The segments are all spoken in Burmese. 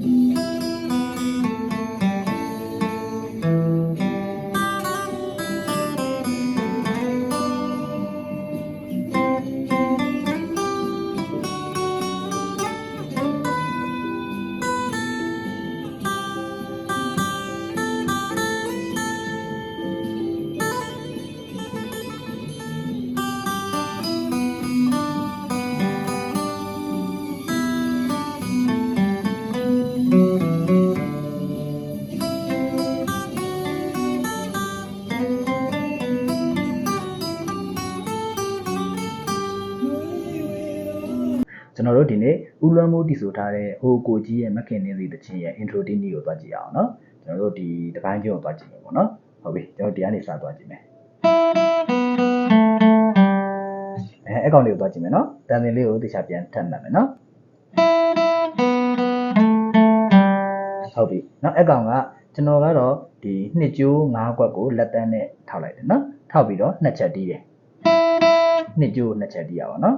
ကျွ တော်တို့ဒီနေ့ဦးလွမ်းမိုးတည်ဆိုထားတဲ့ဟိုကိုကြီးရဲ့မခင်နေစီတချင်းရဲ့ intro တင်းကြီးကိုသွားကြည့်အောင်နော်ကျွန်တော်တို့ဒီတပိုင်းချင်းကိုသွားကြည့်မယ်ပေါ့နော်ဟုတ်ပြီကျွန်တော်ဒီကနေစသွားကြည့်မယ်အဲအကောင်လေးကိုသွားကြည့်မယ်နော်တန်တင်လေးကိုတခြားပြန်ထပ်မှတ်မယ်နော်ဟုတ်ပြီနော်အကောင်ကကျွန်တော်ကတော့ဒီနှစ်ကျိုး၅ခွက်ကိုလက်တန်းနဲ့ထောက်လိုက်တယ်နော်ထောက်ပြီးတော့နှစ်ချက်တီးတယ်နှစ်ကျိုးနှစ်ချက်တီးရပါနော်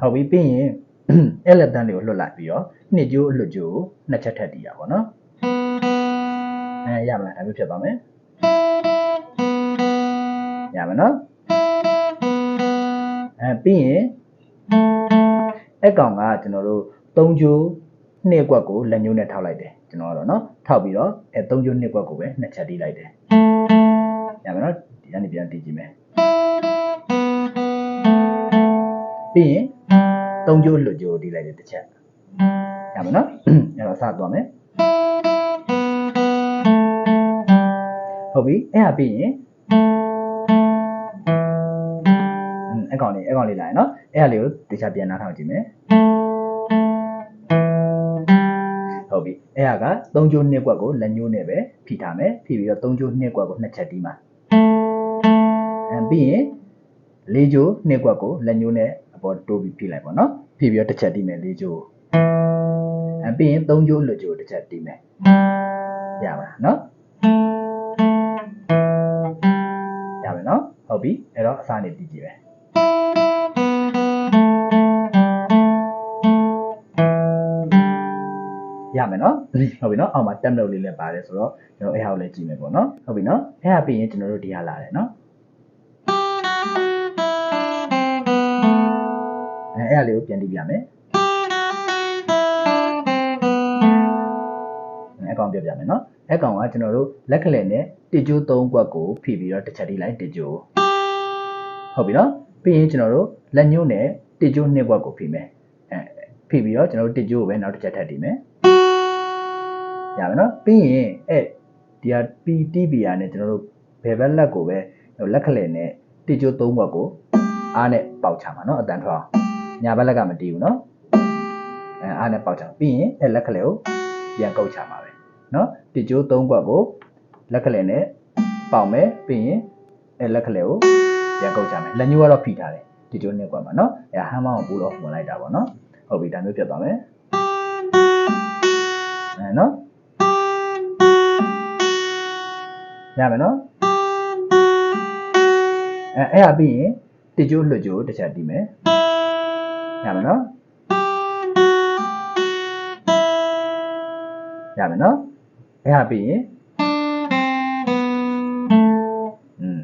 ဟုတ်ပြီပြီးရင်အဲ့လက်တန်းတွေကိုလွတ်လိုက်ပြီးတော့နှစ်ကျိုးအလွတ်ကျိုးကိုနှစ်ချက်ထပ်တည်ရပါတော့အဲရမလားဒါမျိုးဖြစ်သွားမယ်ရမယ်နော်အဲပြီးရင်အဲ့ကောင်ကကျွန်တော်တို့၃ကျိုးနှစ်ကွက်ကိုလက်ညှိုးနဲ့ထောက်လိုက်တယ်ကျွန်တော်ကတော့နော်ထောက်ပြီးတော့အဲ၃ကျိုးနှစ်ကွက်ကိုပဲနှစ်ချက်တီးလိုက်တယ်ရမယ်နော်ဒီကနေပြန်တီးကြည့်မယ်ပြီးရင် သုံးကျိုးလွတ်ကျိုးတီးလိုက်တဲ့တစ်ချက်ရမယ်နော်အဲ့တော့စသွားမယ်ဟုတ်ပြီအဲ့ဟာပြီးရင်อืมအကောင်လေးအကောင်လေးလာရနော်အဲ့ဟာလေးကိုတခြားပြန်နားထောင်ကြည့်မယ်ဟုတ်ပြီအဲ့ဟာကသုံးကျိုးနှစ်ကွက်ကိုလက်ညှိုးနဲ့ပဲဖိထားမယ်ဖိပြီးတော့သုံးကျိုးနှစ်ကွက်ကိုနှစ်ချက်တီးမှာအဲပြီးရင်လေးကျိုးနှစ်ကွက်ကိုလက်ညှိုးနဲ့ အပေါ်တိုးပြီးဖိလိုက်ပါနော်ဖိပြီးတော့တစ်ချက်တီးမယ်လေးကျိုးအဲပြီးရင်သုံးကျိုးလွတ်ကျိုးတစ်ချက်တီးမယ်ရပါလားနော်ရမယ်နော်ဟုတ်ပြီအဲ့တော့အစားနေတီးကြည့်မယ်ရမယ်နော်ဟုတ်ပြီနော်အောက်မှာ tab note လေးလည်းပါတယ်ဆိုတော့ကျွန်တော်အဲ့ဟာကိုလည်းကြည့်မယ်ပေါ့နော်ဟုတ်ပြီနော်အဲ့ဟာပြီးရင်ကျွန်တော်တို့ဒီဟာလာတယ်နော် အဲအဲ့ဟာလေးကိုပြန်တီးပြမယ်အဲအကောင်ပြပြမယ်နော်အကောင်ကကျွန်တော်တို့လက်ကလေးနဲ့တစ်ကျိုး၃ကွက်ကိုဖိပြီးတော့တစ်ချက်တီးလိုက်တစ်ကျိုးဟုတ်ပြီနော်ပြီးရင်ကျွန်တော်တို့လက်ညှိုးနဲ့တစ်ကျိုး၂ကွက်ကိုဖိမယ်အဲဖိပြီးတော့ကျွန်တော်တို့တစ်ကျိုးကိုပဲနောက်တစ်ချက်ထပ်တီးမယ်ရမယ်နော်ပြီးရင်အဲ့ဒီဟာ PTBR နဲ့ကျွန်တော်တို့ဘယ်ဘက်လက်ကိုပဲလက်ကလေးနဲ့တစ်ကျိုး၃ကွက်ကိုအားနဲ့ပေါက်ချမှာနော်အတန်ထွက်အောင် ညာဘက်လက်ကမတီးဘူးနော်အဲအားနဲ့ပေါက်ချပြီးရင်အဲ့လက်ကလေးကိုပြန်ကုတ်ချမှာပဲနော်တစ်ကျိုး၃ကွက်ကိုလက်ကလေးနဲ့ပေါက်မယ်ပြီးရင်အဲ့လက်ကလေးကိုပြန်ကုတ်ချမယ်လက်ညှိုးကတော့ဖိထားတယ်တစ်ကျိုးနှစ်ကွက်မှာနော်အဲဟမ်းမောင်းကိုပူတော့ဝင်လိုက်တာပေါ့နော်ဟုတ်ပြီဒါမျိုးပြတ်သွားမယ်အဲနော်ရမယ်နော်အဲအဲ့ဟာပြီးရင်တစ်ကျိုးလွတ်ကျိုးတစ်ချက်တီးမယ် ရမယ်နော်ရမယ်နော်အဲ့ဟာပြီးရင်อืม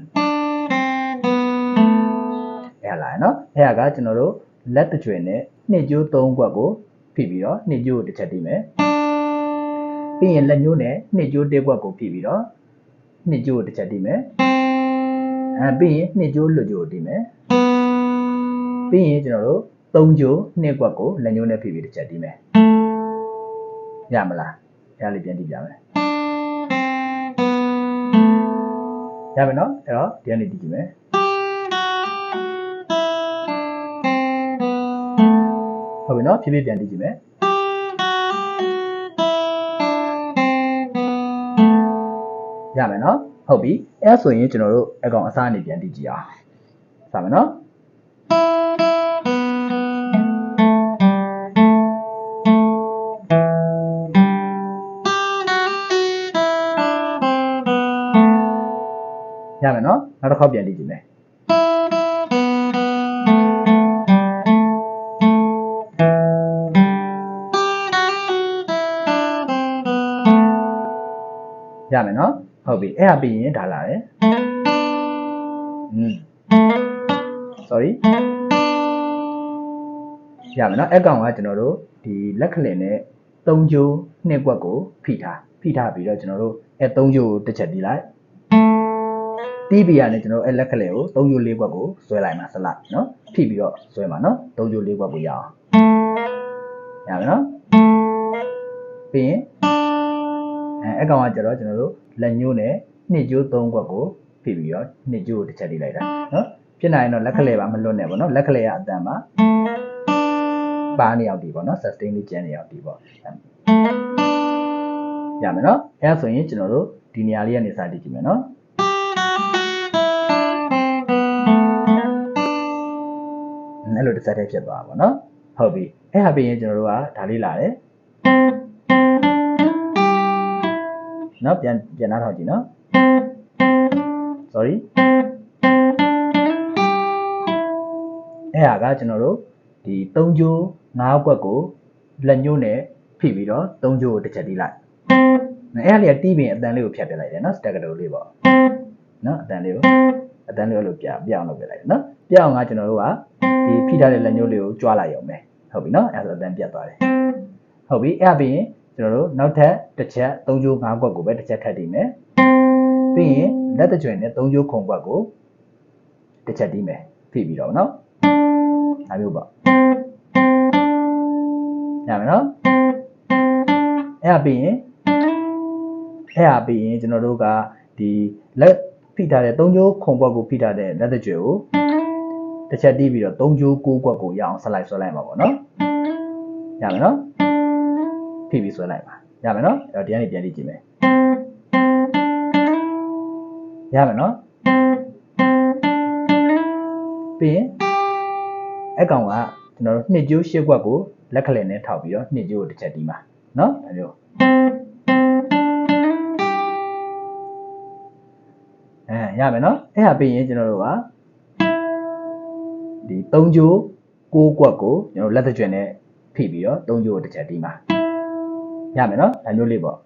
အဲ့ဟာလာရနော်အဲ့ဟာကကျွန်တော်တို့လက်တစ်ကြွယ်နဲ့နှစ်ကျိုး၃ကွက်ကိုဖိပြီးတော့နှစ်ကျိုးကိုတစ်ချက်တီးမယ်ပြီးရင်လက်ညှိုးနဲ့နှစ်ကျိုးတစ်ကွက်ကိုဖိပြီးတော့နှစ်ကျိုးကိုတစ်ချက်တီးမယ်အဲပြီးရင်နှစ်ကျိုးလွတ်ကျိုးကိုတီးမယ်ပြီးရင်ကျွန်တော်တို့ သုံးကျိုးနှစ်ကွက်ကိုလက်ညှိုးနဲ့ဖိပြီးတစ်ချက်တီးမယ်ရမလားအဲ့ဒါလေးပြန်တီးပြမယ်ရမယ်နော်အဲ့တော့ဒီကနေတီးကြည့်မယ်ဟုတ်ပြီနော်ဖြည်းဖြည်းပြန်တီးကြည့်မယ်ရမယ်နော်ဟုတ်ပြီအဲ့ဒါဆိုရင်ကျွန်တော်တို့အကောင်အစားအနေပြန်တီးကြည့်အောင်စမယ်နော် တစ်ခေါက်ပြန်လေ့ကျင့်မယ်ရမယ်နော်ဟုတ်ပြီအဲ့ဒါပြီးရင်ဒါလာတယ်อืม sorry ရမယ်နော်အဲ့ကောင်ကကျွန်တော်တို့ဒီလက်ခလင်နဲ့၃ကျိုးနှစ်ကွက်ကိုဖိထားဖိထားပြီးတော့ကျွန်တော်တို့အဲ့၃ကျိုးကိုတစ်ချက်တီးလိုက် တီးပြီးရတယ်ကျွန်တော်တို့အဲ့လက်ကလင်ကို၃ကျိုး၄ကွက်ကိုဆွဲလိုက်မှာစလိုက်နော်ဖိပြီးတော့ဆွဲမှာနော်၃ကျိုး၄ကွက်ကိုရအောင်ရမယ်နော်ပြီးရင်အဲအဲ့ကောင်ကကျတော့ကျွန်တော်တို့လက်ညှိုးနဲ့နှစ်ကျိုး၃ကွက်ကိုဖိပြီးတော့နှစ်ကျိုးကိုတစ်ချက်တီးလိုက်တာနော်ဖြစ်နိုင်ရင်တော့လက်ကလေးပါမလွတ်နဲ့ပေါ့နော်လက်ကလေးကအတန်ပါပါနေအောင်ဒီပေါ့နော် sustain လေးကျန်နေအောင်ဒီပေါ့ရမယ်နော်အဲဒါဆိုရင်ကျွန်တော်တို့ဒီနေရာလေးကနေစတည်ကြည့်မယ်နော် အဲ့လိုတစ်ဆက်တည်းဖြစ်သွားပါပေါ့နော်ဟုတ်ပြီအဲ့ဟာပြီးရင်ကျွန်တော်တို့ကဒါလေးလာတယ်နော်ပြန်ပြန်နှားထောင်ကြည့်နော် sorry အဲ့ဟာကကျွန်တော်တို့ဒီ၃ကျိုး၅ကွက်ကိုလက်ညှိုးနဲ့ဖိပြီးတော့၃ကျိုးကိုတစ်ချက်တီးလိုက်အဲ့ဟာလေးကတီးပြီးအတန်လေးကိုဖြတ်ပြလိုက်တယ်နော်စတက်ကတိုလေးပေါ့နော်အတန်လေးကိုအတန်လေးကိုလို့ပြပြအောင်လုပ်ပြလိုက်တယ်နော် ပြအောင်ကကျွန်တော်တို့ကဒီဖိထားတဲ့လက်ညှိုးလေးကိုကြွားလိုက်ရုံပဲဟုတ်ပြီနော်အဲ့ဒါဆိုအတန်ပြတ်သွားတယ်ဟုတ်ပြီအဲ့ဒါပြီးရင်ကျွန်တော်တို့နောက်ထပ်တစ်ချက်၃ကျိုး၅ကွက်ကိုပဲတစ်ချက်ထပ်တီးမယ်ပြီးရင်လက်တကြွယ်နဲ့၃ကျိုးခုံကွက်ကိုတစ်ချက်တီးမယ်ဖိပြီးတော့နော်ဒါမျိုးပေါ့ရမယ်နော်အဲ့ဒါပြီးရင်အဲ့ဒါပြီးရင်ကျွန်တော်တို့ကဒီလက်ဖိထားတဲ့၃ကျိုးခုံကွက်ကိုဖိထားတဲ့လက်တကြွယ်ကို တစ်ချက်တီးပြီးတော့၃ကျိုး၉ကွက်ကိုရအောင်ဆက်လိုက်ဆွဲလိုက်မှာပေါ့နော်ရမယ်နော်ဖိပြီးဆွဲလိုက်ပါရမယ်နော်အဲ့တော့ဒီကနေပြန်ကြည့်ကြည့်မယ်ရမယ်နော်ပြီးရင်အကောင်ကကျွန်တော်တို့နှစ်ကျိုးရှစ်ကွက်ကိုလက်ကလေးနဲ့ထောက်ပြီးတော့နှစ်ကျိုးကိုတစ်ချက်တီးမှာနော်ဒါမျိုးအဲရမယ်နော်အဲ့ဒါပြီးရင်ကျွန်တော်တို့က ဒီ၃ကျိုး၉ကွက်ကိုကျွန်တော်လက်သက်ကျွဲနဲ့ဖိပြီးတော့၃ကျိုးကိုတစ်ချက်တီးမှာရမယ်နော်ဒါမျိုးလေးပေါ့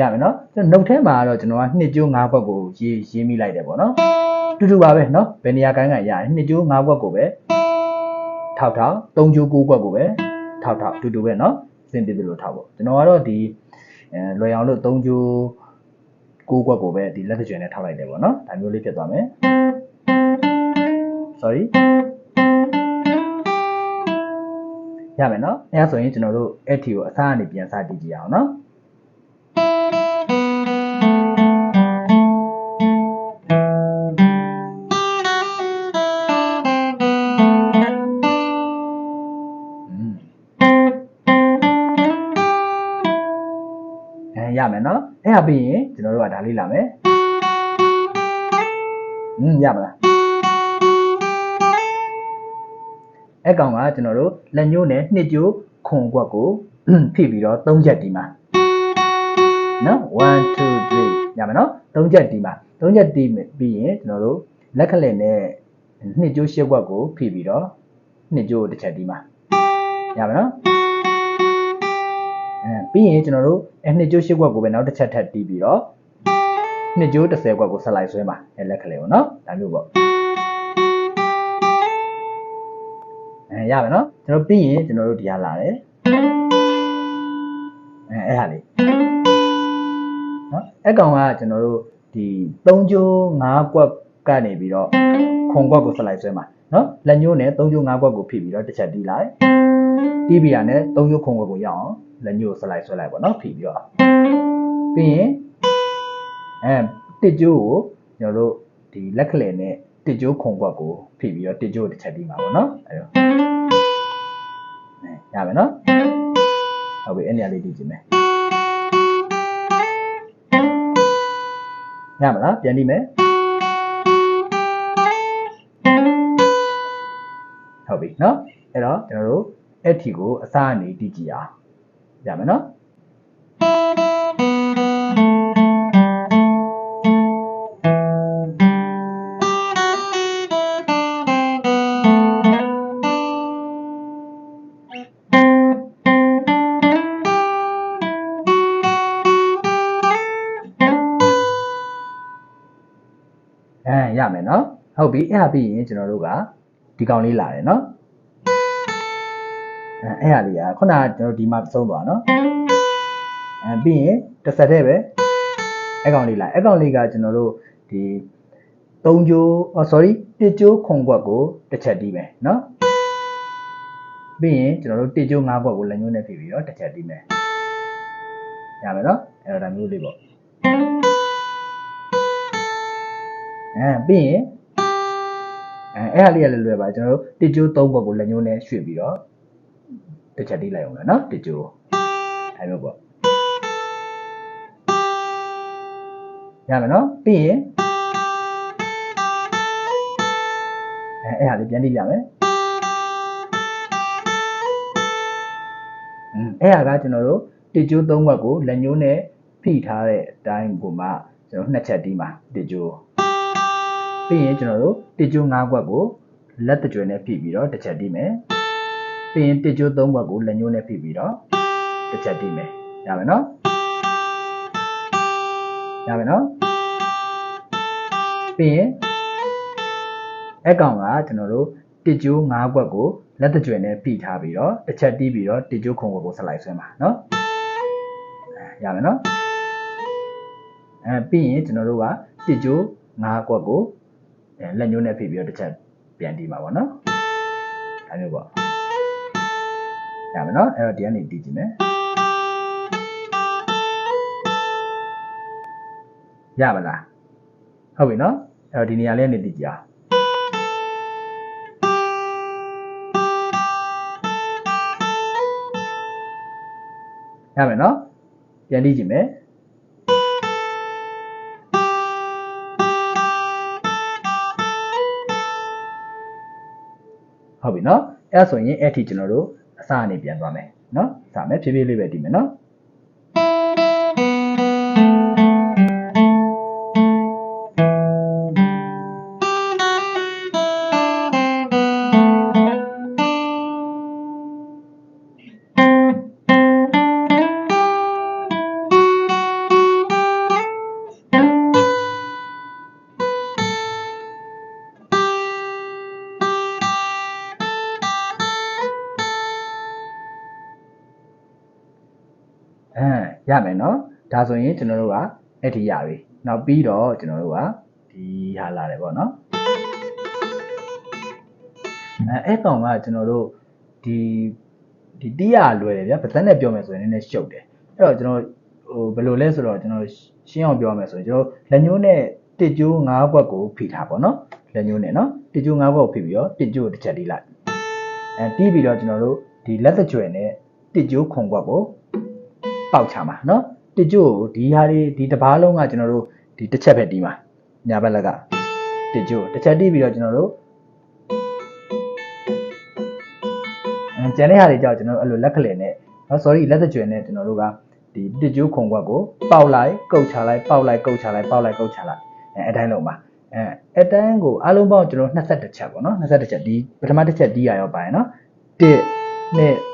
ရမယ်နော်ကျွန်တော်နှုတ်ထဲမှာကတော့ကျွန်တော်ကနှစ်ကျိုး၅ဘက်ကိုရေးရေးမိလိုက်တယ်ပေါ့နော်တူတူပါပဲနော်ဘယ်နေရာကိုင်းကန်ရတယ်နှစ်ကျိုး၅ဘက်ကိုပဲထောက်ထောက်၃ကျိုး၉ဘက်ကိုပဲထောက်ထောက်တူတူပဲနော်စင်ပြတယ်လို့ထောက်ပေါ့ကျွန်တော်ကတော့ဒီအဲလွယ်အောင်လို့၃ကျိုး ၉ဘက်ကိုပဲဒီလက်တကြွနဲ့ထောက်လိုက်တယ်ပေါ့နော်ဒါမျိုးလေးဖြစ်သွားမယ် sorry ရမယ်နော်အဲဒါဆိုရင်ကျွန်တော်တို့အဲ့ထီကိုအစားအနေပြန်စတည်ကြည့်အောင်နော် အဲ့ဒါပြီးရင်ကျွန်တော်တို့ကဒါလေးလာမယ်อืมရမလားအဲ့ကောင်ကကျွန်တော်တို့လက်ညှိုးနဲ့နှစ်ကြိုးခွန်ကွက်ကိုဖိပြီးတော့၃ချက်ဒီမှာနော်1 2 3ရမယ်နော်၃ချက်ဒီမှာ၃ချက်ဒီပြီးရင်ကျွန်တော်တို့လက်ကလေးနဲ့နှစ်ကြိုးရှစ်ကွက်ကိုဖိပြီးတော့နှစ်ကြိုးတစ်ချက်ဒီမှာရမယ်နော်အဲ ပြီးရင်ကျွန်တော်တို့အဲနှစ်ကြိုးရှစ်ကွက်ကိုပဲနောက်တစ်ချက်ထပ်တီးပြီးတော့နှစ်ကြိုး30ကွက်ကိုဆက်လိုက်ဆွဲမှာအဲလက်ကလေးကိုနော်ဒါမျိုးပေါ့အဲရမယ်နော်ကျွန်တော်ပြီးရင်ကျွန်တော်တို့ဒီဟာလာတယ်အဲအဲ့ဟာလေးနော်အဲ့ကောင်ကကျွန်တော်တို့ဒီ3ကြိုး5ကွက်ကနေပြီးတော့ခွန်ကွက်ကိုဆက်လိုက်ဆွဲမှာနော်လက်ညှိုးနဲ့3ကြိုး5ကွက်ကိုဖိပြီးတော့တစ်ချက်တီးလိုက် တီးပြီးရနဲ့3ကြိုးခွန်ကွက်ကိုရအောင်လက်ညှိုးဆက်လိုက်ဆွဲလိုက်ပေါ့နော်ဖိပြီးတော့ပြီးရင်အဲတစ်ကြိုးကိုကျွန်တော်တို့ဒီလက်ကလေးနဲ့တစ်ကြိုးခွန်ကွက်ကိုဖိပြီးတော့တစ်ကြိုးတစ်ချက်တီးမှာပေါ့နော်အဲတော့ရမယ်နော်ဟုတ်ပြီအဲ့နေရာလေးတီးကြည့်မယ်ရမလားပြန်တီးမယ်ဟုတ်ပြီနော်အဲ့တော့ကျွန်တော်တို့ အဲ့ဒီကိုအစအနေတည်ကြည့်အောင်ရမယ်နော်အဲရမယ်နော်ဟုတ်ပြီအဲ့ဒါပြီးရင်ကျွန်တော်တို့ကဒီကောင်လေးလာတယ်နော် အဲ့ဟာလေးอ่ะခုနကကျွန်တော်ဒီမှာသုံးသွားเนาะအဲပြီးရင်တစ်ဆက်တည်းပဲအကောင်လေးလိုက်အကောင်လေးကကျွန်တော်တို့ဒီ3ကျိုး oh sorry 1ကျိုးခုံခွက်ကိုတစ်ချက်တီးမယ်เนาะပြီးရင်ကျွန်တော်တို့1ကျိုး5ခွက်ကိုလက်ညှိုးနဲ့ဖြည့်ပြီးတော့တစ်ချက်တီးမယ်ရမယ်เนาะအဲ့တော့ဒါမျိုးလေးပေါ့အဲပြီးရင်အဲအဲ့ဟာလေးကလည်းလွယ်ပါကျွန်တော်တို့1ကျိုး3ခွက်ကိုလက်ညှိုးနဲ့ရွှေ့ပြီးတော့ တစ်ချက်တီးလိုက်အောင်လားနော်တကြိုးအဲလိုပေါ့ရမယ်နော်ပြီးရင်အဲအဲ့ဟာလေးပြန်တီးပြမယ်อืมအဲ့ဟာကကျွန်တော်တို့တကြိုး၃ဘက်ကိုလက်ညှိုးနဲ့ဖိထားတဲ့အတိုင်းကိုမှကျွန်တော်နှစ်ချက်တီးမှာတကြိုးပြီးရင်ကျွန်တော်တို့တကြိုး၅ခွက်ကိုလက်တကြွယ်နဲ့ဖိပြီးတော့တစ်ချက်တီးမယ် ပြီးရင်တစ်ကျိုးသုံးခွက်ကိုလက်ညှိုးနဲ့ဖိပြီးတော့တစ်ချက်တိမယ်ရမယ်နော်ရမယ်နော်ပြီးရင်အကောင်ကကျွန်တော်တို့တစ်ကျိုး၅ခွက်ကိုလက်တကြွယ်နဲ့ဖိထားပြီးတော့တစ်ချက်တီးပြီးတော့တစ်ကျိုးခုံခွက်ကိုဆက်လိုက်ဆွဲမှာနော်ရမယ်နော်အဲပြီးရင်ကျွန်တော်တို့ကတစ်ကျိုး၅ခွက်ကိုလက်ညှိုးနဲ့ဖိပြီးတော့တစ်ချက်ပြန်တီးမှာပေါ့နော်ဒါမျိုးပေါ့ ရမယ်နော်အဲ့တော့ဒီကနေတီးကြည့်မယ်ရပါလားဟုတ်ပြီနော်အဲ့တော့ဒီနေရာလေးကနေတီးကြအောင်ရမယ်နော်ပြန်တီးကြည့်မယ်ဟုတ်ပြီနော်အဲ့ဆိုရင်အဲ့ထိကျွန်တော်တို့ အစအနေပြန်သွားမယ်နော်စမယ်ဖြည်းဖြည်းလေးပဲဒီမယ်နော် ကျွန်တော်တို့ကအဲ့ဒီရပြီနောက်ပြီးတော့ကျွန်တော်တို့ကဒီဟာလာတယ်ပေါ့နော်အဲအဲ့ကောင်ကကျွန်တော်တို့ဒီဒီတိရလွယ်တယ်ဗျာပါဇက်နဲ့ပြောမယ်ဆိုရင်နည်းနည်းရှုပ်တယ်အဲ့တော့ကျွန်တော်ဟိုဘယ်လိုလဲဆိုတော့ကျွန်တော်ရှင်းအောင်ပြောမယ်ဆိုရင်ကျွန်တော်လက်ညှိုးနဲ့တစ်ကျိုး၅ဘွက်ကိုဖိထားပေါ့နော်လက်ညှိုးနဲ့နော်တစ်ကျိုး၅ဘွက်ကိုဖိပြီးတော့တစ်ကျိုးတစ်ချက်လေးလိုက်အဲတီးပြီးတော့ကျွန်တော်တို့ဒီလက်သကြွယ်နဲ့တစ်ကျိုးခုံဘွက်ကိုပေါက်ချမှာနော် တကြို့ဒီဟာတွေဒီတဘာလုံးကကျွန်တော်တို့ဒီတစ်ချက်ပဲတီးမှာညာဘက်လက်ကတကြို့တစ်ချက်တီးပြီးတော့ကျွန်တော်တို့ကျန်တဲ့ဟာတွေကြောင့်ကျွန်တော်အဲ့လိုလက်ကလေးနဲ့နော် sorry လက်သကြွယ်နဲ့ကျွန်တော်တို့ကဒီတကြိုးခုံခွက်ကိုပေါက်လိုက်ကုတ်ချလိုက်ပေါက်လိုက်ကုတ်ချလိုက်ပေါက်လိုက်ကုတ်ချလိုက်အဲအတိုင်းလုံးပါအဲအတန်းကိုအလုံးပေါင်းကျွန်တော်21ချက်ပေါ့နော်21ချက်ဒီပထမတစ်ချက်ဒီရရောက်ပါရနော်1 2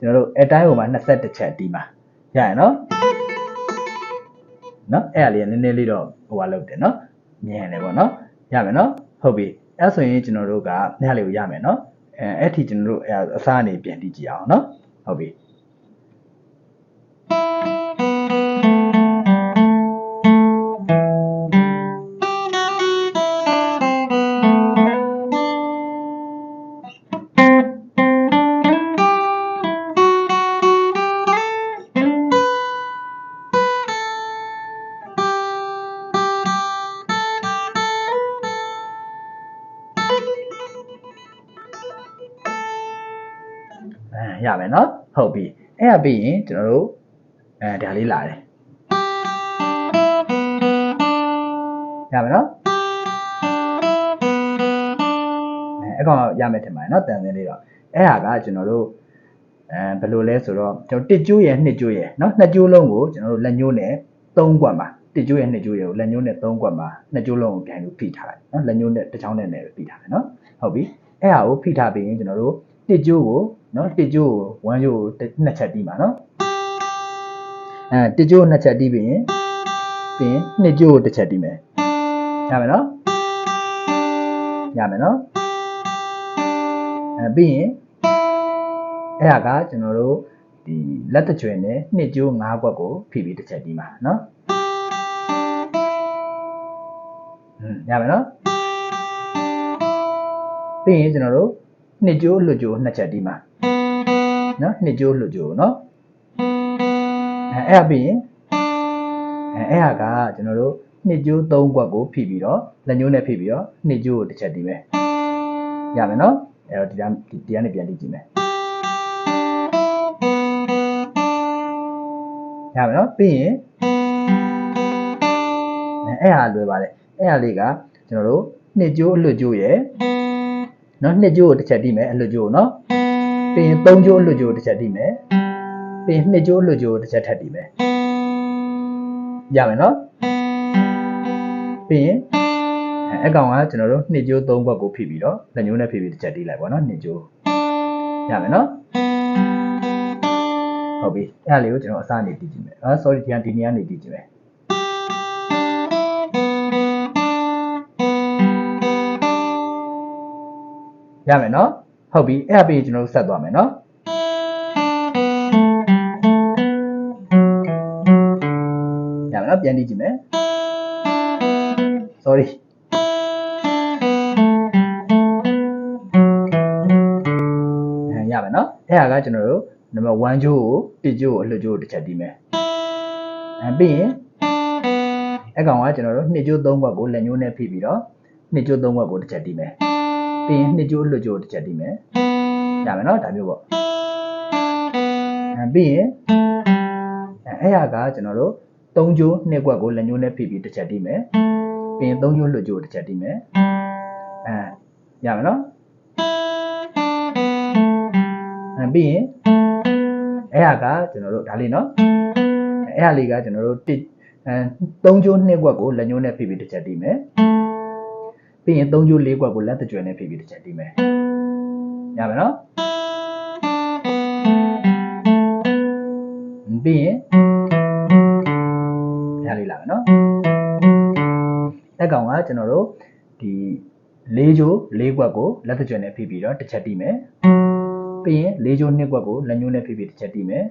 ကျွန်တော်တို့အတိုင်းဟိုမှာ21ချက်တီးမှာရရနော်နော်အဲ့ဒါလေးကနည်းနည်းလေးတော့ဟိုဟာလုပ်တယ်နော်မြန်တယ်ပေါ့နော်ရမယ်နော်ဟုတ်ပြီအဲ့ဆိုရင်ကျွန်တော်တို့ကညလေးကိုရမယ်နော်အဲအဲ့ထိကျွန်တော်တို့အဲ့အစားအနေပြန်ကြည့်ကြည့်အောင်နော်ဟုတ်ပြီ ဒါပြီးရင်ကျွန်တော်တို့အဲဒါလေးလာတယ်ရမယ်နော်အဲအကောင်ရမယ်ထင်ပါတယ်နော်တန်စင်းလေးတော့အဲ့ဒါကကျွန်တော်တို့အဲဘယ်လိုလဲဆိုတော့ကျွန်တော်တစ်ကျိုးရယ်နှစ်ကျိုးရယ်နော်နှစ်ကျိုးလုံးကိုကျွန်တော်တို့လက်ညှိုးနဲ့သုံးကွက်ပါတစ်ကျိုးရယ်နှစ်ကျိုးရယ်ကိုလက်ညှိုးနဲ့သုံးကွက်ပါနှစ်ကျိုးလုံးကိုပြန်လို့ဖိထားလိုက်နော်လက်ညှိုးနဲ့တစ်ချောင်းနဲ့နဲ့ဖိထားတယ်နော်ဟုတ်ပြီအဲ့ဒါကိုဖိထားပြီးရင်ကျွန်တော်တို့ တစ်ကျိုးကိုနော်တစ်ကျိုးကိုဝမ်းကျိုးကိုနှစ်ချက်တီးပါနော်အဲတစ်ကျိုးနှစ်ချက်တီးပြီးရင်ပြီးရင်နှစ်ကျိုးကိုတစ်ချက်တီးမယ်ရမယ်နော်ရမယ်နော်အဲပြီးရင်အဲ့ဒါကကျွန်တော်တို့ဒီလက်တကြွယ်နဲ့နှစ်ကျိုး၅ခွက်ကိုဖိပြီးတစ်ချက်တီးမှာနော်อืมရမယ်နော်ပြီးရင်ကျွန်တော်တို့ နှစ်ကြိုးလွတ်ကြိုးနှစ်ချက်ဒီမှာနော်နှစ်ကြိုးလွတ်ကြိုးနော်အဲအဲ့ဒါပြီးရင်အဲအဲ့ဒါကကျွန်တော်တို့နှစ်ကြိုး၃ခွက်ကိုဖိပြီးတော့လက်ညှိုးနဲ့ဖိပြီးတော့နှစ်ကြိုးကိုတစ်ချက်ဒီမယ်ရမယ်နော်အဲ့တော့ဒီကဒီကနေပြန်ကြည့်ကြည့်မယ်ရမယ်နော်ပြီးရင်အဲ့ဟာလွယ်ပါတယ်အဲ့ဟာလေးကကျွန်တော်တို့နှစ်ကြိုးအလွတ်ကြိုးရဲ့ နော်နှစ်ကျိုးကိုတစ်ချက်တီးမယ်အလွတ်ကျိုးကိုနော်ပြီးရင်သုံးကျိုးအလွတ်ကျိုးကိုတစ်ချက်တီးမယ်ပြီးရင်နှစ်ကျိုးအလွတ်ကျိုးကိုတစ်ချက်ထပ်တီးမယ်ရမယ်နော်ပြီးရင်အဲအကောင်ကကျွန်တော်တို့နှစ်ကျိုးသုံးဘက်ကိုဖိပြီးတော့လက်ညှိုးနဲ့ဖိပြီးတစ်ချက်တီးလိုက်ပါနော်နှစ်ကျိုးရမယ်နော်ဟုတ်ပြီအဲ့ဒါလေးကိုကျွန်တော်အစနေတီးကြည့်မယ်အာ sorry ဒီကနေဒီနေရာနေတီးကြည့်မယ် ရမယ်နော်ဟုတ်ပြီအဲ့ဒါပြီးကျွန်တော်တို့ဆက်သွားမယ်နော်ရမယ်နော်ပြန်တီးကြည့်မယ် sorry အဲရမယ်နော်အဲ့ဒါကကျွန်တော်တို့နံပါတ်1ကျိုးကိုတစ်ကျိုးကိုအလွတ်ကျိုးကိုတစ်ချက်တီးမယ်အဲပြီးရင်အကောင်ကကျွန်တော်တို့နှစ်ကျိုးသုံးဘက်ကိုလက်ညှိုးနဲ့ဖိပြီးတော့နှစ်ကျိုးသုံးဘက်ကိုတစ်ချက်တီးမယ် ပြီးရင်နှစ်ကျိုးအလွတ်ကျိုးကိုတစ်ချက်တီးမယ်ရမယ်နော်ဒါမျိုးပေါ့အဲပြီးရင်အဲအဲ့ဟာကကျွန်တော်တို့သုံးကျိုးနှစ်ကွက်ကိုလက်ညှိုးနဲ့ဖိပြီးတစ်ချက်တီးမယ်ပြီးရင်သုံးကျိုးလွတ်ကျိုးကိုတစ်ချက်တီးမယ်အဲရမယ်နော်အဲပြီးရင်အဲ့ဟာကကျွန်တော်တို့ဒါလေးနော်အဲ့ဟာလေးကကျွန်တော်တို့တစ်အဲသုံးကျိုးနှစ်ကွက်ကိုလက်ညှိုးနဲ့ဖိပြီးတစ်ချက်တီးမယ် ပြီးရင်သုံးကျိုးလေးကွက်ကိုလက်တကြွယ်နဲ့ဖိပြီးတစ်ချက်တီးမယ်ရမယ်နော်ပြီးရင်အဲ့ဟာလေးလာမယ်နော်တက်ကောင်ကကျွန်တော်တို့ဒီလေးကျိုးလေးကွက်ကိုလက်တကြွယ်နဲ့ဖိပြီးတော့တစ်ချက်တီးမယ်ပြီးရင်လေးကျိုးနှစ်ကွက်ကိုလက်ညှိုးနဲ့ဖိပြီးတစ်ချက်တီးမယ်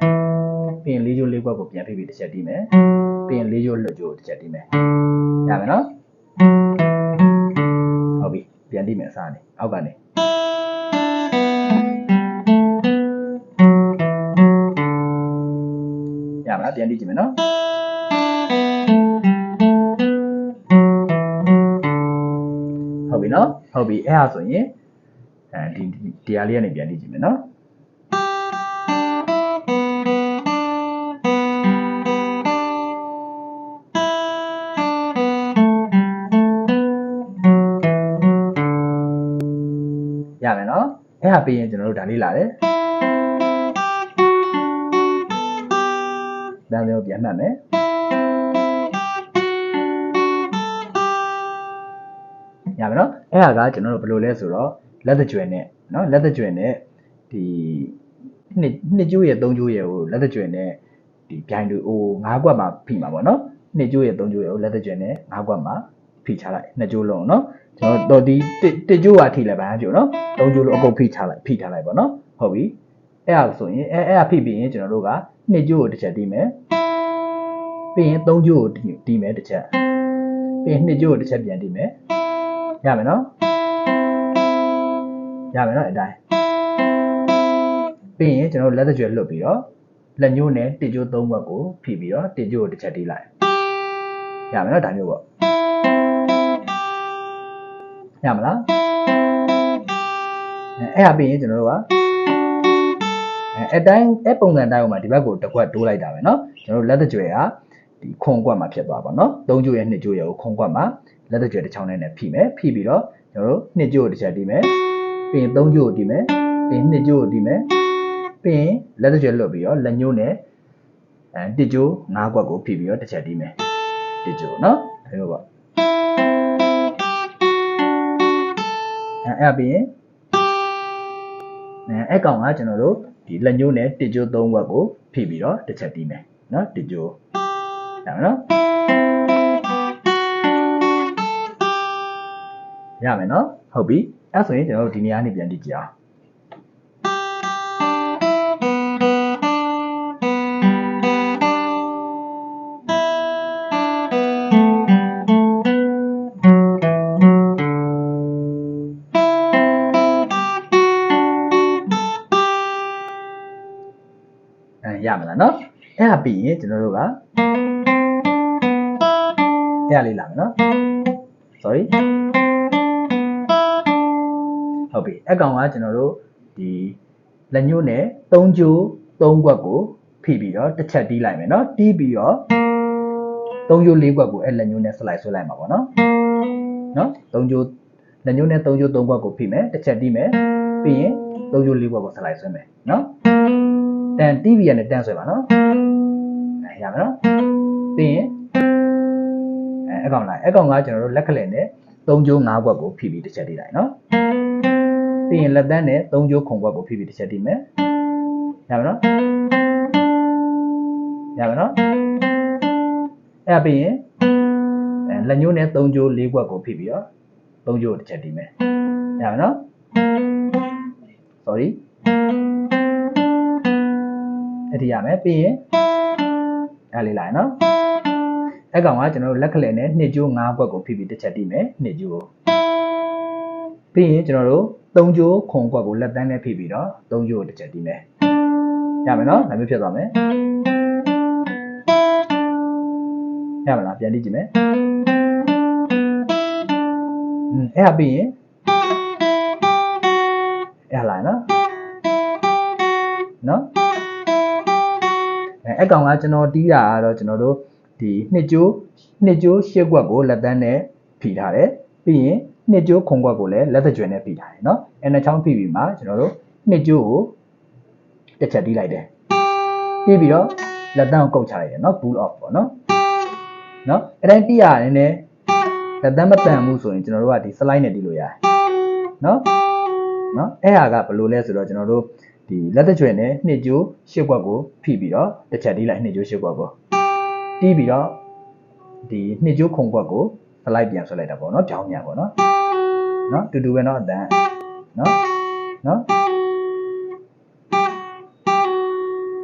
ပြီးရင်လေးကျိုးလေးကွက်ကိုပြန်ဖိပြီးတစ်ချက်တီးမယ်ပြီးရင်လေးကျိုးလွတ်ကျိုးတစ်ချက်တီးမယ်ရမယ်နော်ဟုတ် ပြီပြန်တီးမယ်အစားနေအောက်ကနေရမလားပြန်တီးကြည့်မယ်နော်ဟုတ်ပြီနော်ဟုတ်ပြီအဲ့ဒါဆိုရင်အဲဒီတရားလေးကနေပြန်တီးကြည့်မယ်နော် ရမယ်နော်အဲ့ဟာပြီးရင်ကျွန်တော်တို့ဒါလေးလာတယ်ဒါလေးကိုပြန်မှတ်မယ်ရမယ်နော်အဲ့ဟာကကျွန်တော်တို့ဘယ်လိုလဲဆိုတော့လက်တကြွယ်နဲ့နော်လက်တကြွယ်နဲ့ဒီနှစ်နှစ်ကျိုးရဲ့သုံးကျိုးရဲ့ကိုလက်တကြွယ်နဲ့ဒီပြိုင်တူဟို၅ကွက်မှာဖိမှာပေါ့နော်နှစ်ကျိုးရဲ့သုံးကျိုးရဲ့ကိုလက်တကြွယ်နဲ့၅ကွက်မှာဖိချလိုက်နှစ်ကျိုးလုံးနော် ကျွန်တော်တော့ဒီတစ်ကျိုးကထိလဲပါကျိုးနော်သုံးကျိုးလုံးအကုန်ဖိချလိုက်ဖိထားလိုက်ပေါ့နော်ဟုတ်ပြီအဲ့ဒါဆိုရင်အဲအဲ့ဒါဖိပြီးရင်ကျွန်တော်တို့ကနှစ်ကျိုးကိုတစ်ချက်တီးမယ်ပြီးရင်သုံးကျိုးကိုတီးမယ်တစ်ချက်ပြီးရင်နှစ်ကျိုးကိုတစ်ချက်ပြန်တီးမယ်ရမယ်နော်ရမယ်နော်အတိုင်းပြီးရင်ကျွန်တော်တို့လက်သကြွယ်လွတ်ပြီးတော့လက်ညှိုးနဲ့တစ်ကျိုးသုံးဘက်ကိုဖိပြီးတော့တစ်ကျိုးကိုတစ်ချက်တီးလိုက်ရမယ်နော်ဒါမျိုးပေါ့ ရမလားအဲအဲ့ဒါပြီးရင်ကျွန်တော်တို့ကအဲအတိုင်းအပုံစံတိုင်းမှာဒီဘက်ကိုတစ်ခွက်တိုးလိုက်တာပဲเนาะကျွန်တော်တို့လက်သကြွယ်ကဒီခွန်ကွက်မှာဖြစ်သွားပါเนาะသုံးကျိုးရဲ့နှစ်ကျိုးရဲ့ကိုခွန်ကွက်မှာလက်သကြွယ်တစ်ချောင်းနဲ့ဖိမယ်ဖိပြီးတော့ကျွန်တော်တို့နှစ်ကျိုးကိုတစ်ချက်တီးမယ် ပြီးရင်သုံးကျိုးကိုတီးမယ်ပြီးရင်နှစ်ကျိုးကိုတီးမယ်ပြီးရင်လက်တစ်ချက်လွတ်ပြီးတော့လက်ညှိုးနဲ့အဲတစ်ကျိုးငါးကွက်ကိုဖိပြီးတော့တစ်ချက်တီးမယ်တစ်ကျိုးနော်အဲလိုပေါ့ အဲအဲ့ပြီးရင်အဲအဲ့ကောင်ကကျွန်တော်တို့ဒီလက်ညှိုးနဲ့တစ်ကျိုးသုံးကွက်ကိုဖိပြီးတော့တစ်ချက်တီးမယ်နော်တစ်ကျိုးရမယ်နော်ရမယ်နော်ဟုတ်ပြီအဲ့ဆိုရင်ကျွန်တော်တို့ဒီနေရာနေပြန်ကြည့်ကြအောင် ပြီးရင်ကျွန်တော်တို့ကအဲ့ဒါလေးလာမယ်နော် sorry ဟုတ်ပြီအကောင်ကကျွန်တော်တို့ဒီလက်ညှိုးနဲ့၃ကြိုး၃ကွက်ကိုဖိပြီးတော့တစ်ချက်တီးလိုက်မယ်နော်တီးပြီးတော့၃ကြိုး၄ကွက်ကိုအဲ့လက်ညှိုးနဲ့ slide ဆွဲလိုက်မှာပေါ့နော်နော်၃ကြိုးလက်ညှိုးနဲ့၃ကြိုး၃ကွက်ကိုဖိမယ်တစ်ချက်တီးမယ်ပြီးရင်၃ကြိုး၄ကွက်ကို slide ဆွဲမယ်နော်တန်တီးပြီးရနဲ့တန်ဆွဲပါနော်အဲ ရမယ်နော်ပြီးရင်အဲအကောင်လိုက်အကောင်ကကျွန်တော်တို့လက်ကလေးနဲ့၃ကြိုး၅ကွက်ကိုဖိပြီးတစ်ချက်တီးလိုက်နော်ပြီးရင်လက်တန်းနဲ့၃ကြိုးခုံကွက်ကိုဖိပြီးတစ်ချက်တီးမယ်ရမယ်နော်ရမယ်နော်အဲ့ဒါပြီးရင်အဲလက်ညှိုးနဲ့၃ကြိုး၄ကွက်ကိုဖိပြီးတော့၃ကြိုးကိုတစ်ချက်တီးမယ်ရမယ်နော် sorry အဲ့ဒီရမယ်ပြီးရင် အဲ့လေးလိုက်နော်အဲ့ကောင်ကကျွန်တော်တို့လက်ကလေးနဲ့နှစ်ကြိုး၅ကွက်ကိုဖိပြီးတစ်ချက်တီးမယ်နှစ်ကြိုးကိုပြီးရင်ကျွန်တော်တို့၃ကြိုးခုံကွက်ကိုလက်တန်းနဲ့ဖိပြီးတော့၃ကြိုးကိုတစ်ချက်တီးမယ်ရမယ်နော်ဒါမျိုးဖြစ်သွားမယ်ရမလားပြန်ကြည့်ကြည့်မယ်อืมအဲ့ဒါပြီးရင်အဲ့ဒါလိုက်နော်နော် အဲအကောင်ကကျွန်တော်တီးတာကတော့ကျွန်တော်တို့ဒီနှစ်ကြိုးနှစ်ကြိုးရှစ်ကွက်ကိုလက်တန်းနဲ့ဖိထားတယ်ပြီးရင်နှစ်ကြိုးခုံကွက်ကိုလည်းလက်သကြွယ်နဲ့ဖိထားတယ်เนาะအဲနှစ်ချောင်းဖိပြီးမှကျွန်တော်တို့နှစ်ကြိုးကိုတစ်ချက်တီးလိုက်တယ်တီးပြီးတော့လက်တန်းကိုကုတ်ချလိုက်တယ်เนาะ pull off ပေါ့เนาะเนาะအဲ့တိုင်းတီးရတယ်နဲ့လက်တန်းမတန်ဘူးဆိုရင်ကျွန်တော်တို့ကဒီ slide နဲ့တီးလို့ရတယ်เนาะเนาะအဲ့ဟာကဘယ်လိုလဲဆိုတော့ကျွန်တော်တို့ ဒီလက်သက်ကျွယ်နဲ့နှစ်ကြိုးရှစ်ကွက်ကိုဖိပြီးတော့တစ်ချက်တီးလိုက်နှစ်ကြိုးရှစ်ကွက်ကိုတီးပြီးတော့ဒီနှစ်ကြိုးခုံကွက်ကိုစလိုက်ပြန်ဆွဲလိုက်တာပေါ့နော်ကြောင်းညာပေါ့နော်နော်တူတူပဲနော်အတန်နော်နော်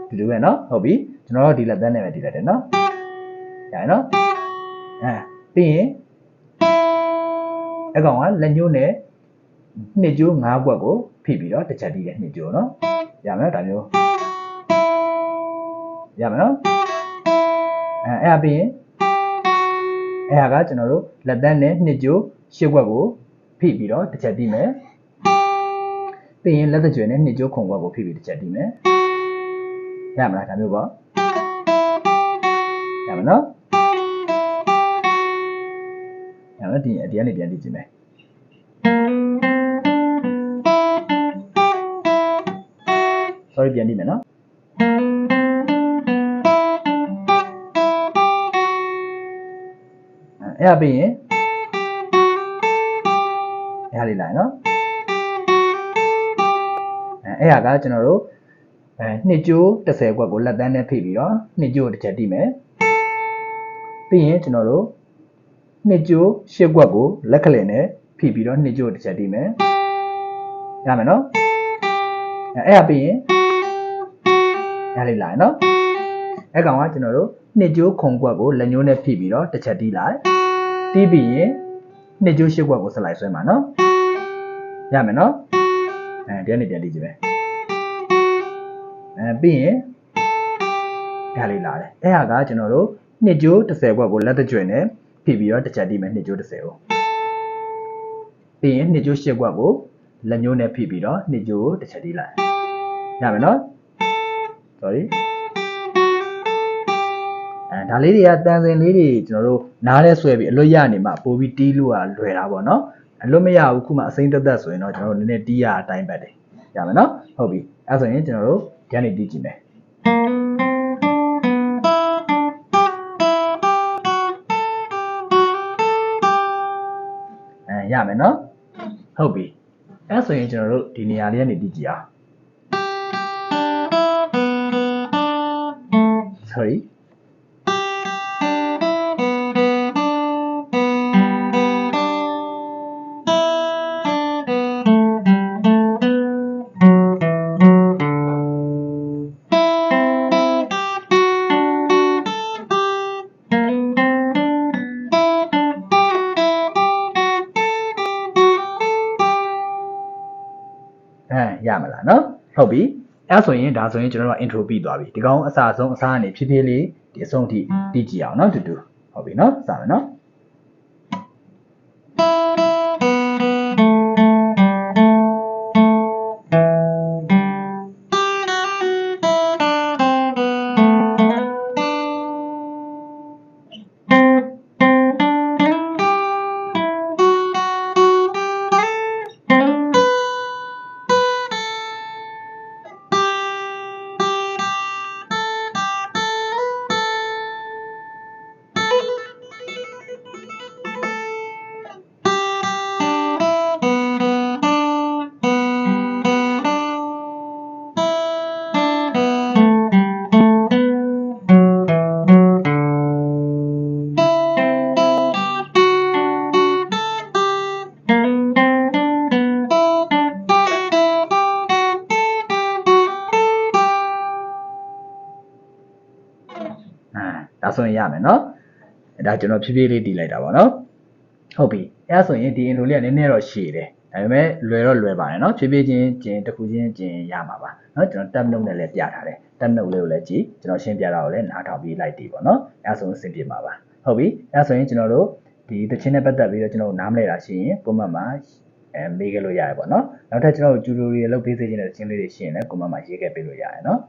တူတူပဲနော်ဟုတ်ပြီကျွန်တော်တို့ဒီလက်သန်းနဲ့ပဲတီးလိုက်တယ်နော်ရရနော်အဲပြီးရင်အကောင်ကလက်ညှိုးနဲ့နှစ်ကြိုး၅ကွက်ကိုဖိပြီးတော့တစ်ချက်တီးတယ်နှစ်ကြိုးနော် ရမယ်ဒါမျိုးရမယ်နော်အဲအဲ့ဒါပြီးရင်အဲ့ဒါကကျွန်တော်တို့လက်သန်းနဲ့နှစ်ကြိုးရှစ်ကွက်ကိုဖိပြီးတော့တစ်ချက်တီးမယ်ပြီးရင်လက်သကြွယ်နဲ့နှစ်ကြိုးခုံကွက်ကိုဖိပြီးတစ်ချက်တီးမယ်ရမလားဒါမျိုးပေါ့ရမယ်နော်ရမယ်ဒီအဒီကနေပြန်တီးကြည့်မယ် sorry ပြန်ကြည့်မယ်နော်အဲ့ဒါပြီးရင်အဲ့ဒါလေးလိုက်နော်အဲအဲ့ဒါကကျွန်တော်တို့အဲနှစ်ကြိုး30ကွက်ကိုလက်တန်းနဲ့ဖိပြီးတော့နှစ်ကြိုးတစ်ချက်တိမယ်ပြီးရင်ကျွန်တော်တို့နှစ်ကြိုး10ကွက်ကိုလက်ကလေးနဲ့ဖိပြီးတော့နှစ်ကြိုးတစ်ချက်တိမယ်ရမယ်နော်အဲအဲ့ဒါပြီးရင် အဲ့လေးလိုက်နော်အဲ့ကောင်ကကျွန်တော်တို့နှစ်ကြိုးခုံကွက်ကိုလက်ညှိုးနဲ့ဖိပြီးတော့တစ်ချက်တီးလိုက်တီးပြီးရင်နှစ်ကြိုးရှစ်ကွက်ကိုဆက်လိုက်ဆွဲမှာနော်ရမယ်နော်အဲဒီကနေပြန်တီးကြည့်မယ်အဲပြီးရင်ဒါလေးလာတယ်အဲ့ဟာကကျွန်တော်တို့နှစ်ကြိုး30ကွက်ကိုလက်တကြွယ်နဲ့ဖိပြီးတော့တစ်ချက်တီးမယ်နှစ်ကြိုး30ကိုပြီးရင်နှစ်ကြိုးရှစ်ကွက်ကိုလက်ညှိုးနဲ့ဖိပြီးတော့နှစ်ကြိုးကိုတစ်ချက်တီးလိုက်ရမယ်နော် sorry အဲဒါလေးတွေကတန်စင်လေးတွေကျွန်တော်တို့နားလဲဆွဲပြီးအလွတ်ရနေမှပို့ပြီးတီးလို့ကလွယ်တာပေါ့နော်အလွတ်မရဘူးခုမှအစိမ့်သက်သက်ဆိုရင်တော့ကျွန်တော်တို့နည်းနည်းတီးရအတိုင်းပဲတယ်ရမယ်နော်ဟုတ်ပြီအဲ့ဆိုရင်ကျွန်တော်တို့ဒီကနေတီးကြည့်မယ်အဲရမယ်နော်ဟုတ်ပြီအဲ့ဆိုရင်ကျွန်တော်တို့ဒီနေရာလေးကနေတီးကြည့်အောင် sorry အဲရမလားနော်ဟုတ်ပြီ အဲ့ဆိုရင်ဒါဆိုရင်ကျွန်တော်တို့ intro ပြီးသွားပြီဒီကောင်အစားဆုံးအစားကနေဖြည်းဖြည်းလေးဒီအဆုံးထိတီးကြည့်အောင်နော်တူတူဟုတ်ပြီနော်စမယ်နော် ဆိုရင်ရမယ်နော်အဲဒါကျွန်တော်ဖြည်းဖြည်းလေးတီးလိုက်တာပေါ့နော်ဟုတ်ပြီအဲဒါဆိုရင်ဒီ intro လေးကနည်းနည်းတော့ရှည်တယ်ဒါပေမဲ့လွယ်တော့လွယ်ပါတယ်နော်ဖြည်းဖြည်းချင်းကျင်တစ်ခုချင်းကျင်ရမှာပါနော်ကျွန်တော် tab note နဲ့လည်းပြထားတယ် tab note လေးကိုလည်းကြည့်ကျွန်တော်ရှင်းပြတာကိုလည်းနားထောင်ပြီးလိုက်တည်ပေါ့နော်အဲဒါဆိုရင်အဆင်ပြေမှာပါဟုတ်ပြီအဲဒါဆိုရင်ကျွန်တော်တို့ဒီတခြင်းနဲ့ပတ်သက်ပြီးတော့ကျွန်တော်တို့နားမလဲတာရှိရင် comment မှာအဲမေးခဲ့လို့ရတယ်ပေါ့နော်နောက်ထပ်ကျွန်တော်တို့ tutorial လုပ်ပေးစေချင်တဲ့တခြင်းလေးတွေရှိရင်လည်း comment မှာရေးခဲ့ပေးလို့ရတယ်နော်